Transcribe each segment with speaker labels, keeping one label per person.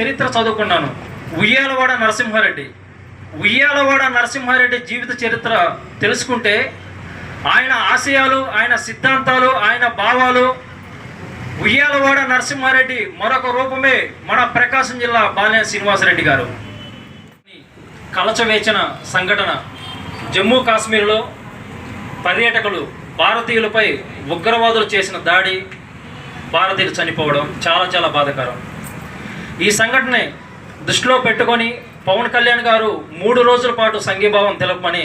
Speaker 1: చరిత్ర చదువుకున్నాను. ఉయ్యాలవాడ నరసింహారెడ్డి. ఉయ్యాలవాడ నరసింహారెడ్డి జీవిత చరిత్ర తెలుసుకుంటే ఆయన ఆశయాలు ఆయన సిద్ధాంతాలు ఆయన భావాలు ఉయ్యాలవాడ నరసింహారెడ్డి మరొక రూపమే మన ప్రకాశం జిల్లా బాలయ శ్రీనివాసరెడ్డి గారు. కలచవేచిన సంఘటన జమ్మూ కాశ్మీర్లో పర్యాటకులు భారతీయులపై ఉగ్రవాదులు చేసిన దాడి భారతీయులు చనిపోవడం చాలా చాలా బాధాకరం. ఈ సంఘటన దృష్టిలో పెట్టుకొని పవన్ కళ్యాణ్ గారు మూడు రోజుల పాటు సంఘీభావం తెలపమని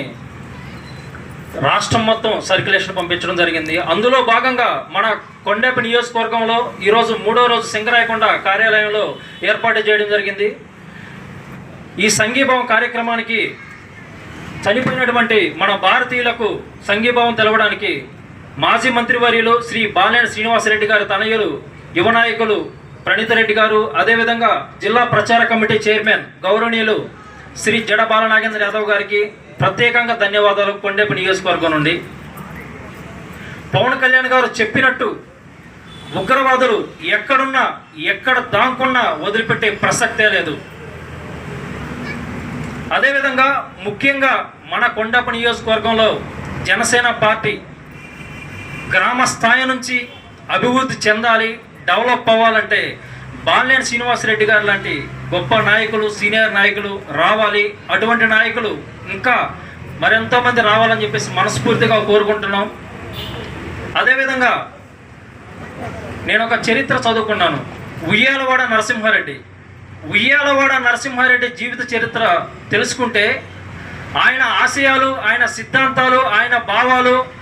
Speaker 1: రాష్ట్రం మొత్తం సర్క్యులేషన్ పంపించడం జరిగింది. అందులో భాగంగా మన కొండేపి నియోజకవర్గంలో ఈరోజు మూడో రోజు సింగరాయకొండ కార్యాలయంలో ఏర్పాటు చేయడం జరిగింది. ఈ సంఘీభావం కార్యక్రమానికి చనిపోయినటువంటి మన భారతీయులకు సంఘీభావం తెలవడానికి మాజీ మంత్రివర్యులు శ్రీ బాలేని శ్రీనివాసరెడ్డి గారి తనయులు యువ నాయకులు ప్రణీత రెడ్డి గారు అదేవిధంగా జిల్లా ప్రచార కమిటీ చైర్మన్ గౌరవనీయులు శ్రీ జడ బాలనాగేంద్ర యాదవ్ గారికి ప్రత్యేకంగా ధన్యవాదాలు. కొండేపు నియోజకవర్గం నుండి పవన్ కళ్యాణ్ గారు చెప్పినట్టు ఉగ్రవాదులు ఎక్కడున్నా ఎక్కడ దాంకున్నా వదిలిపెట్టే ప్రసక్తే లేదు. అదేవిధంగా ముఖ్యంగా మన కొండప నియోజకవర్గంలో జనసేన పార్టీ గ్రామ స్థాయి నుంచి అభివృద్ధి చెందాలి. డెవలప్ అవ్వాలంటే బాలినేని శ్రీనివాసరెడ్డి గారు లాంటి గొప్ప నాయకులు సీనియర్ నాయకులు రావాలి. అటువంటి నాయకులు ఇంకా మరెంతో మంది రావాలని చెప్పేసి మనస్ఫూర్తిగా కోరుకుంటున్నాం. అదేవిధంగా నేను ఒక చరిత్ర చదువుకున్నాను. ఉయ్యాలవాడ నరసింహారెడ్డి. ఉయ్యాలవాడ నరసింహారెడ్డి జీవిత చరిత్ర తెలుసుకుంటే ఆయన ఆశయాలు ఆయన సిద్ధాంతాలు ఆయన భావాలు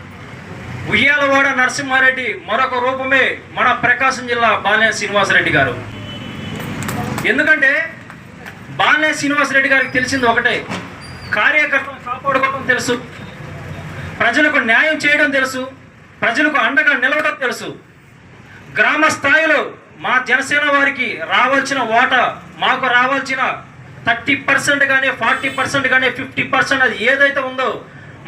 Speaker 1: ఉయ్యాలవాడ నరసింహారెడ్డి మరొక రూపమే మన ప్రకాశం జిల్లా బాలయ శ్రీనివాసరెడ్డి గారు. ఎందుకంటే బాలయ శ్రీనివాసరెడ్డి గారికి తెలిసింది ఒకటే కార్యకర్తలను కాపాడుకోవడం తెలుసు ప్రజలకు న్యాయం చేయడం తెలుసు ప్రజలకు అండగా నిలవడం తెలుసు. గ్రామ స్థాయిలో మా జనసేన వారికి రావాల్సిన ఓట మాకు రావాల్సిన థర్టీ పర్సెంట్ కానీ ఫార్టీ పర్సెంట్ కానీ ఫిఫ్టీ పర్సెంట్ అది ఏదైతే ఉందో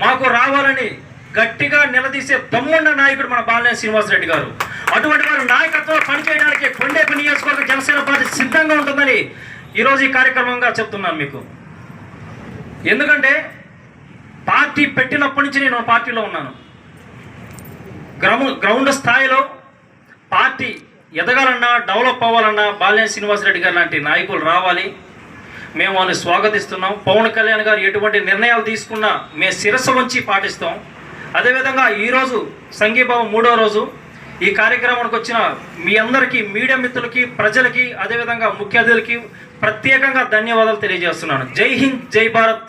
Speaker 1: మాకు రావాలని గట్టిగా నిలదీసే బొమ్మండ నాయకుడు మన బాలినేని శ్రీనివాసరెడ్డి గారు. అటువంటి వారు నాయకత్వం పనిచేయడానికి కొండేపు నియోజకవర్గ జనసేన పార్టీ సిద్ధంగా ఉంటుందని ఈరోజు ఈ కార్యక్రమంగా చెప్తున్నాను మీకు. ఎందుకంటే పార్టీ పెట్టినప్పటి నుంచి నేను పార్టీలో ఉన్నాను. గ్రౌండ్ గ్రౌండ్ స్థాయిలో పార్టీ ఎదగాలన్నా డెవలప్ అవ్వాలన్నా బాలినేని శ్రీనివాసరెడ్డి గారు లాంటి నాయకులు రావాలి. మేము వాళ్ళని స్వాగతిస్తున్నాం. పవన్ కళ్యాణ్ గారు ఎటువంటి నిర్ణయాలు తీసుకున్నా మేము శిరస్సు వంచి పాటిస్తాం. అదేవిధంగా ఈరోజు సంఘీభావం మూడో రోజు. ఈ కార్యక్రమానికి వచ్చిన మీ అందరికీ మీడియా మిత్రులకి ప్రజలకి అదేవిధంగా ముఖ్య అతిథులకి ప్రత్యేకంగా ధన్యవాదాలు తెలియజేస్తున్నాను. జై హింద్ జై భారత్.